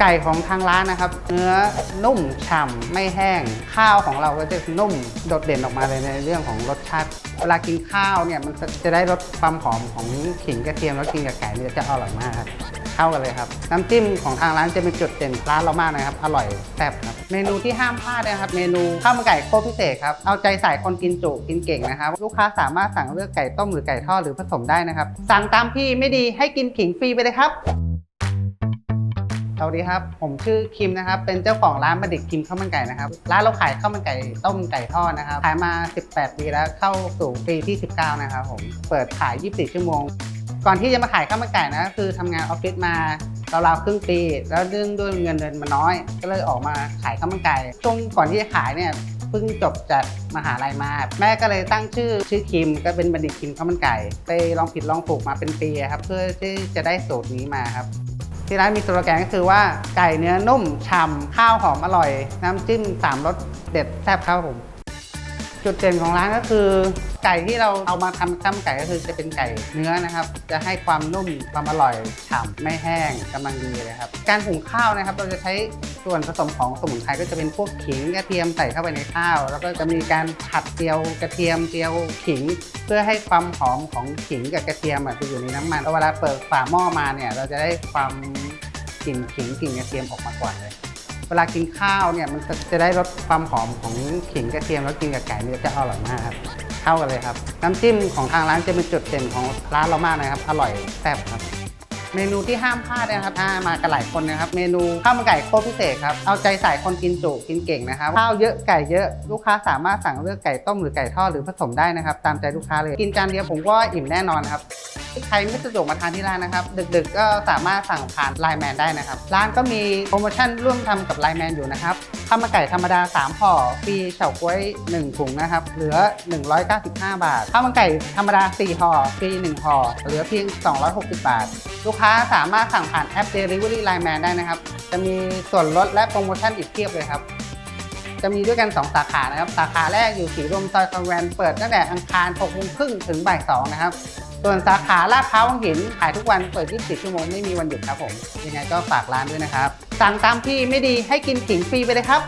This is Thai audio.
ไก่ของทางร้านนะครับ เนื้อนุ่มฉ่ำไม่แห้ง ข้าวของเราก็จะนุ่มโดดเด่นออกมาเลยในเรื่องของรสชาติ เวลากินข้าวเนี่ยมันจะได้รสความหอมของขิงกระเทียมแล้วกินกับไก่เนี่ยจะอร่อยมากครับเข้ากันเลยครับ น้ำจิ้มของทางร้านจะเป็นจุดเด่นร้านเรามากนะครับ อร่อยแซ่บครับ เมนูที่ห้ามพลาดนะครับ เมนูข้าวมันไก่โคพิเศษครับ เอาใจใส่คนกินจุกินเก่งนะครับ ลูกค้าสามารถสั่งเลือกไก่ต้มหรือไก่ทอดหรือผสมได้นะครับ สั่งตามพี่ไม่ดีให้กินขิงฟรีไปเลยครับ สวัสดีครับ ผมชื่อคิมนะครับ เป็นเจ้าของร้านประดิษฐ์คิมข้าวมันไก่นะครับ ร้านเราขายข้าวมันไก่ต้มไก่ทอดนะครับ ขายมา 18 ปีแล้วเข้าสู่ปีที่ 19 นะครับผม เปิดขาย 24 ชั่วโมง ก่อนที่จะมาขายข้าวมันไก่นะคือทำงานออฟฟิศมาราวๆครึ่งปี แล้วเรื่องด้วยเงินเดือนมันน้อย ก็เลยออกมาขายข้าวมันไก่ ช่วงก่อนที่จะขายเนี่ยเพิ่งจบจากมหาลัยมา แม่ก็เลยตั้งชื่อชื่อคิมก็เป็นบัณฑิตคิมข้าวมันไก่ไปลองผิดลองถูกมาเป็นปีครับ เพื่อที่จะได้สูตรนี้มาครับ ที่ร้านมีสโลแกนก็คือว่าไก่เนื้อนุ่มฉ่ำข้าวหอมอร่อย น้ำจิ้มสามรสเด็ดแซ่บครับผม จุดเด่นของร้านก็คือ ไก่ที่เราเอามาทำข้าวมันไก่ก็คือจะเป็นไก่เนื้อนะครับ จะให้ความนุ่มความอร่อยฉ่ำไม่แห้งกำลังดีเลยครับ การหุงข้าวนะครับ เราจะใช้ส่วนผสมของสมุนไพรก็จะเป็นพวกขิงกระเทียมใส่เข้าไปในข้าว แล้วก็จะมีการผัดเจียวกระเทียมเจียวขิง เพื่อให้ความหอมของขิงกับกระเทียมอะจะอยู่ในน้ำมันแล้วเวลาเปิดฝาหม้อมาเนี่ย เราจะได้ความกลิ่นขิงกลิ่นกระเทียมออกมาก่อนเลยเวลากินข้าวเนี่ยมันจะได้รสความหอมของขิงกระเทียมแล้วกินกับไก่เนี่ยจะอร่อยมากครับ เข้ากันเลยครับ น้ำจิ้มของทางร้านจะเป็นจุดเด่นของร้านเรามากนะครับ อร่อยแซ่บครับ เมนูที่ห้ามพลาดนะครับถ้ามากันหลายคนนะครับ เมนูข้าวมันไก่โคตรพิเศษครับ เอาใจใส่คนกินจุกินเก่งนะครับ ข้าวเยอะไก่เยอะ ลูกค้าสามารถสั่งเลือกไก่ต้มหรือไก่ทอดหรือผสมได้นะครับ ตามใจลูกค้าเลย กินจานเดียวผมก็อิ่มแน่นอนครับ ใครไม่สะดวกมาทานที่ร้านนะครับ ดึกๆ ก็สามารถสั่งผ่านไลน์แมนได้นะครับ ร้านก็มีโปรโมชั่นร่วมทำกับไลน์แมนอยู่นะครับข้าวมันไก่ธรรมดา 3ห่อฟรีเฉาก๊วย 1 ถุงนะครับ เหลือ 195 บาทข้าวมันไก่ธรรมดา 4ห่อฟรี 1ห่อเหลือเพียง 260 บาท ลูกค้าสามารถสั่งผ่านแอป Delivery Line Man ได้นะครับ จะมีส่วนลดและโปรโมชั่นอีกเพียบเลยครับจะมีด้วยกัน 2 สาขานะครับ สาขาแรกอยู่สีลมซอยคอนแวนเปิดตั้งแต่อังคาร6โมงครึ่งถึงบ่าย2นะครับ ส่วนสาขาลาดพร้าววังหินขายทุกวันเปิด 24 ชั่วโมงไม่มีวันหยุดครับผมยังไงก็ฝากร้านด้วยนะครับสั่งตามพี่ไม่ดีให้กินขิงฟรีไปเลยครับ